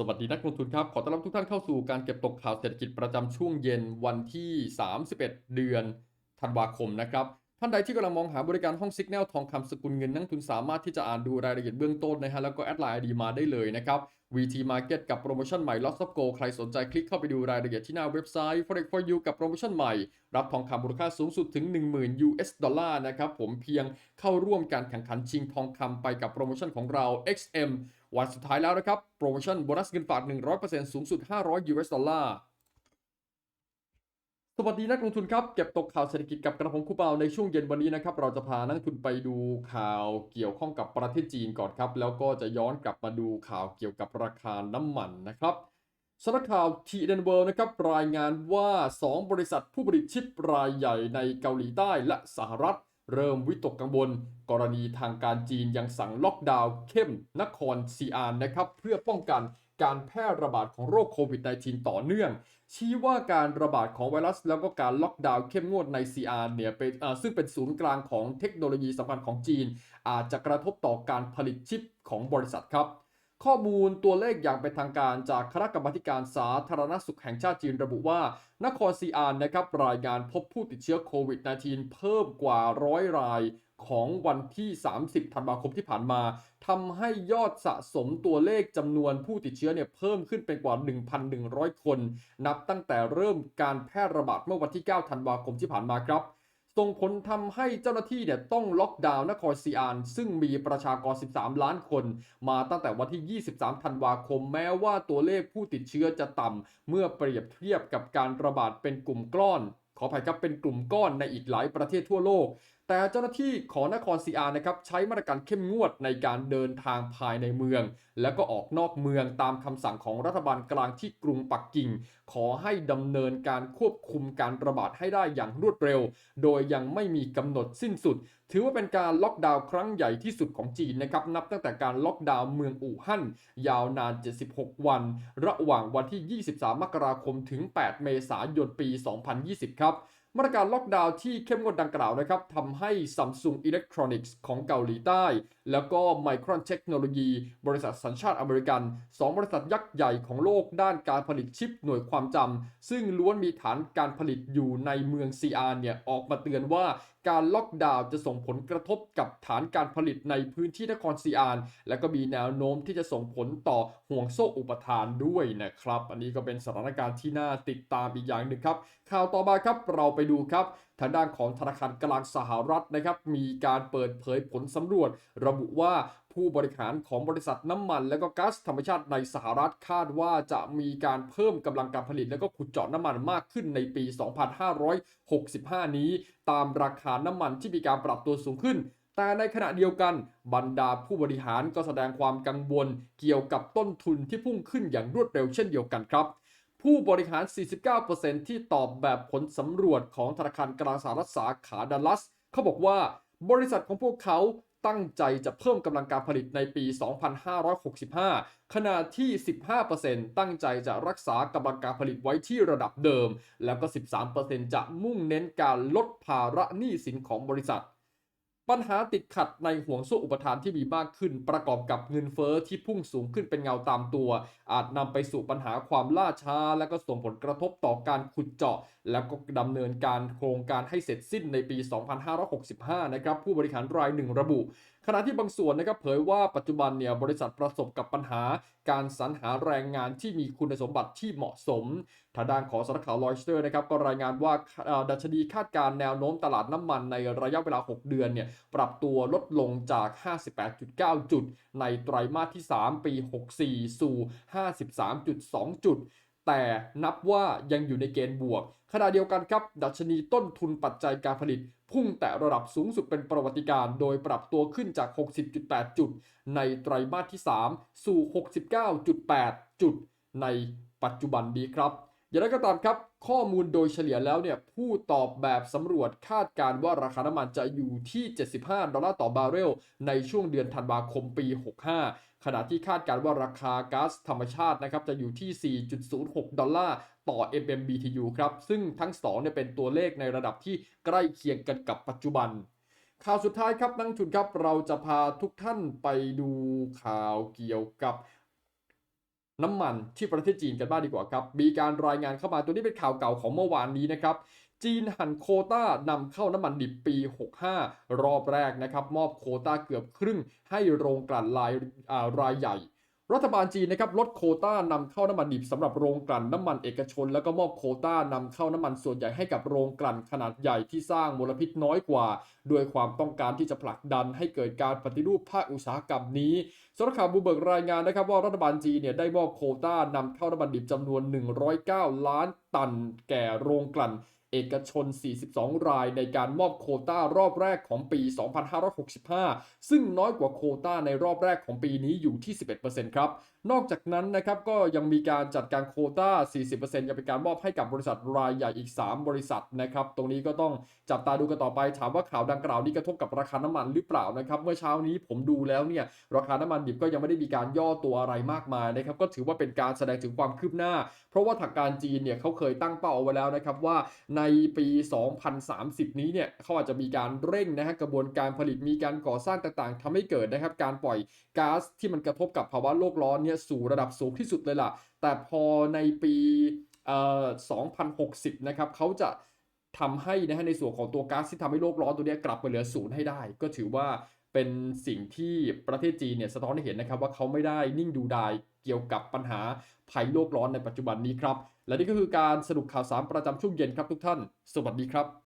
สวัสดีนักลงทุนครับ ขอต้อนรับทุกท่านเข้าสู่การเก็บตกข่าวเศรษฐกิจประจำช่วงเย็นวันที่ 31 เดือนธันวาคมนะครับ ท่านใดที่กำลังมองหาบริการห้องซิกแนลทองคำสกุลเงินนักทุนสามารถที่จะอ่านดูรายละเอียดเบื้องต้นนะฮะแล้วก็แอดไลน์ดีมาได้เลยนะครับ VT Market กับโปรโมชั่นใหม่ Lots of Go ใครสนใจคลิกเข้าไปดูรายละเอียดที่หน้าเว็บไซต์ Forex for You กับโปรโมชั่นใหม่ รับทองคำมูลค่าสูงสุดถึง 10,000 US ดอลลาร์นะครับผมเพียงเข้าร่วมการแข่งขันชิงทองคำไปกับโปรโมชั่นของเรา XM วันสุดท้ายแล้วนะครับ โปรโมชั่นโบนัสเงินฝาก 100%สูงสุด 500 US ดอลลาร์สวัสดีนักลงทุนครับ เก็บตกข่าวเศรษฐกิจกับกระผมคูเปาในช่วงเย็นวันนี้นะครับ เราจะพานักลงทุนไปดูข่าวเกี่ยวข้องกับประเทศจีนก่อนครับ แล้วก็จะย้อนกลับมาดูข่าวเกี่ยวกับราคาน้ำมันนะครับสำนักข่าวทีเดนเวิลนะครับรายงานว่า 2 บริษัทผู้ผลิตชิปรายใหญ่ในเกาหลีใต้และสหรัฐ เริ่มวิตกกังวลกรณีทางการจีนยังสั่งล็อกดาวน์เข้มนครซีอานนะครับ เพื่อป้องกันการแพร่ระบาดของโรคโควิด -19 ต่อเนื่อง ชี้ว่าการระบาดของไวรัส แล้วก็การล็อกดาวน์เข้มงวดในซีอานเนี่ยเป็นซึ่งเป็นศูนย์กลางของเทคโนโลยีสำคัญของจีน อาจจะกระทบต่อการผลิตชิปของบริษัทครับ ข้อมูลตัวเลขอย่างเป็นทางการจากคณะกรรมาการสาธารณสุขแห่งชาติจีนระบุว่า นครซีอานนะครับรายงานพบผู้ติดเชื้อโควิด -19 เพิ่มกว่าร้อยรายของวันที่ 30 ธันวาคมที่ผ่านมาทำให้ยอดสะสมตัวเลขจำนวนผู้ติดเชื้อเนี่ยเพิ่มขึ้นเป็นกว่า 1,100 คน นับตั้งแต่เริ่มการแพร่ระบาดเมื่อวันที่ 9 ธันวาคมที่ผ่านมาครับ ส่งผลทำให้เจ้าหน้าที่เนี่ยต้องล็อกดาวน์นครซีอาน ซึ่งมีประชากร 13 ล้านคน มาตั้งแต่วันที่ 23 ธันวาคม แม้ว่าตัวเลขผู้ติดเชื้อจะต่ำเมื่อเปรียบเทียบกับการระบาดเป็นกลุ่มกล้อน ขออภัยครับเป็นกลุ่มก้อนในอีกหลายประเทศทั่วโลก แต่เจ้าหน้าที่ของนครซีอานะครับใช้มาตรการเข้มงวดในการเดินทางภายในเมือง และก็ออกนอกเมืองตามคำสั่งของรัฐบาลกลางที่กรุงปักกิ่ง ขอให้ดำเนินการควบคุมการระบาดให้ได้อย่างรวดเร็ว โดยยังไม่มีกำหนดสิ้นสุด ถือว่าเป็นการล็อกดาวน์ครั้งใหญ่ที่สุดของจีนนะครับนับตั้งแต่การล็อกดาวน์เมืองอู่ฮั่นยาวนาน 76 วัน ระหว่างวันที่ 23 มกราคมถึง 8 เมษายนปี 2020ครับ มาตรการล็อกดาวน์ที่เข้มงวดดังกล่าวนะครับทำให้ Samsung Electronics ของเกาหลีใต้ แล้วก็ Micron Technology บริษัทสัญชาติอเมริกัน 2 บริษัทยักษ์ใหญ่ของโลกด้านการผลิตชิปหน่วยความจำ ซึ่งล้วนมีฐานการผลิตอยู่ในเมืองซีอาเนี่ยออกมาเตือนว่าการล็อกดาวน์จะส่งผลกระทบกับฐานการผลิตในพื้นที่นครซีอาน และก็มีแนวโน้มที่จะส่งผลต่อห่วงโซ่อุปทานด้วยนะครับ อันนี้ก็เป็นสถานการณ์ที่น่าติดตามอีกอย่างหนึ่งครับ ข่าวต่อมาครับเราไปดูครับ ทางด้านของธนาคารกลางสหรัฐนะครับมีการเปิดเผยผลสำรวจ ระบุว่าผู้บริหารของบริษัทน้ำมัน และก็ก๊าซธรรมชาติในสหรัฐคาดว่าจะมีการเพิ่มกำลังการผลิต และก็ขุดเจาะน้ำมันมากขึ้นในปี 2565 นี้ ตามราคาน้ำมันที่มีการปรับตัวสูงขึ้นแต่ในขณะเดียวกันบรรดาผู้บริหารก็แสดงความกังวล เกี่ยวกับต้นทุนที่พุ่งขึ้นอย่างรวดเร็วเช่นเดียวกันครับ ผู้บริหาร 49%ที่ตอบแบบผลสำรวจของธนาคารกลางสหรัฐสาขาดัลลัส เขาบอกว่าบริษัทของพวกเขาตั้งใจจะเพิ่มกำลังการผลิตในปี 2565 ขณะที่ 15%ตั้งใจจะรักษากำลังการผลิตไว้ที่ระดับเดิม แล้วก็ 13%จะมุ่งเน้นการลดภาระหนี้สินของบริษัท ปัญหาติดขัดในห่วงโซ่อุปทานที่มีมากขึ้น ประกอบกับเงินเฟอ้อที่พุ่งสูงขึ้นเป็นเงาตามตัว อาจนำไปสู่ปัญหาความล่าช้า และก็ส่งผลกระทบต่อการขุดเจาะ แล้วก็ดำเนินการโครงการให้เสร็จสิ้นในปี 2565 นะครับผู้บริหารรายหนึ่งระบุขณะที่บางส่วนนะครับเผยว่าปัจจุบันเนี่ยบริษัทประสบกับปัญหา การสรรหาแรงงานที่มีคุณสมบัติที่เหมาะสม ทางด้านของสำนักข่าวรอยสเตอร์นะครับก็รายงานว่าดัชนีคาดการณ์แนวโน้มตลาดน้ำมันในระยะเวลา 6 เดือนเนี่ยปรับตัวลดลงจาก 58.9 จุด ในไตรมาสที่ 3 ปี 64 สู่ 53.2 จุดแต่นับว่ายังอยู่ในเกณฑ์บวก ขณะเดียวกันครับ ดัชนีต้นทุนปัจจัยการผลิต พุ่งแต่ระดับสูงสุดเป็นประวัติการณ์โดยปรับตัวขึ้นจาก 60.8 จุด ในไตรมาสที่ 3 สู่ 69.8 จุด ในปัจจุบันนี้ครับ อย่างไรก็ตามครับ ข้อมูลโดยเฉลี่ยแล้วเนี่ย ผู้ตอบแบบสำรวจคาดการว่าราคาน้ำมันจะอยู่ที่ 75 ดอลลาร์ต่อบาร์เรล ในช่วงเดือนธันวาคมปี 65 ขณะที่คาดการว่าราคาก๊าซธรรมชาตินะครับ จะอยู่ที่ 4.06 ดอลลาร์ต่อ MMBTU ครับ ซึ่งทั้งสองเนี่ยเป็นตัวเลขในระดับที่ใกล้เคียงกันกับปัจจุบัน ข่าวสุดท้ายครับนักลงทุนครับเราจะพาทุกท่านไปดูข่าวเกี่ยวกับ น้ำมันที่ประเทศจีนกันบ้างดีกว่าครับ มีการรายงานเข้ามาตัวนี้เป็นข่าวเก่าของเมื่อวานนี้นะครับ จีนหันโคต้านำเข้าน้ำมันดิบปี 65 รอบแรกนะครับ มอบโคต้าเกือบครึ่งให้โรงกลั่นรายรายใหญ่ รัฐบาลจีนนะครับลดโคต้านำเข้าน้ำมันดิบสำหรับโรงกลั่นน้ำมันเอกชน แล้วก็มอบโคต้านำเข้าน้ำมันส่วนใหญ่ให้กับโรงกลั่นขนาดใหญ่ที่สร้างมลพิษน้อยกว่า ด้วยความต้องการที่จะผลักดันให้เกิดการปฏิรูปภาคอุตสาหกรรมนี้สำนักข่าวบูเบิร์กรายงานนะครับว่ารัฐบาลจีนเนี่ยได้มอบโคต้านำเข้าน้ำมันดิบจำนวน 109 ล้านตันแก่โรงกลั่น เอกชน 42 รายในการมอบโควต้ารอบแรกของปี 2565 ซึ่งน้อยกว่าโควต้าในรอบแรกของปีนี้อยู่ที่ 11%ครับ นอกจากนั้นนะครับก็ยังมีการจัดการโคต้า 40%ยังเป็นการมอบให้กับบริษัทรายใหญ่อีก 3 บริษัทนะครับ ตรงนี้ก็ต้องจับตาดูกันต่อไป ถามว่าข่าวดังกล่าวนี้กระทบกับราคาน้ำมันหรือเปล่านะครับ เมื่อเช้านี้ผมดูแล้วเนี่ยราคาน้ำมันดิบก็ยังไม่ได้มีการย่อตัวอะไรมากมายนะครับ ก็ถือว่าเป็นการแสดงถึงความคืบหน้า เพราะว่าทางการจีนเนี่ยเขาเคยตั้งเป้าเอาไว้แล้วนะครับว่าในปี 2030 นี้เนี่ยเขาอาจจะมีการเร่งนะฮะกระบวนการผลิตมีการก่อสร้างต่างๆทำให้เกิดนะครับการปล่อยก๊าซที่มันกระทบกับภาวะโลกร้อนเนี่ยสู่ระดับสูงที่สุดเลยล่ะ แต่พอในปีเอ่อ2060 นะครับเขาจะทำให้นะฮะในส่วนของตัวก๊าซที่ทำให้โลกร้อนตัวนี้กลับไปเหลือศูนย์ให้ได้ ก็ถือว่าเป็นสิ่งที่ประเทศจีนเนี่ยสะท้อนให้เห็นนะครับว่าเขาไม่ได้นิ่งดูดายเกี่ยวกับปัญหาภัยโลกร้อนในปัจจุบันนี้ครับ และนี่ก็คือการสรุปข่าวสารประจำช่วงเย็นครับทุกท่าน สวัสดีครับ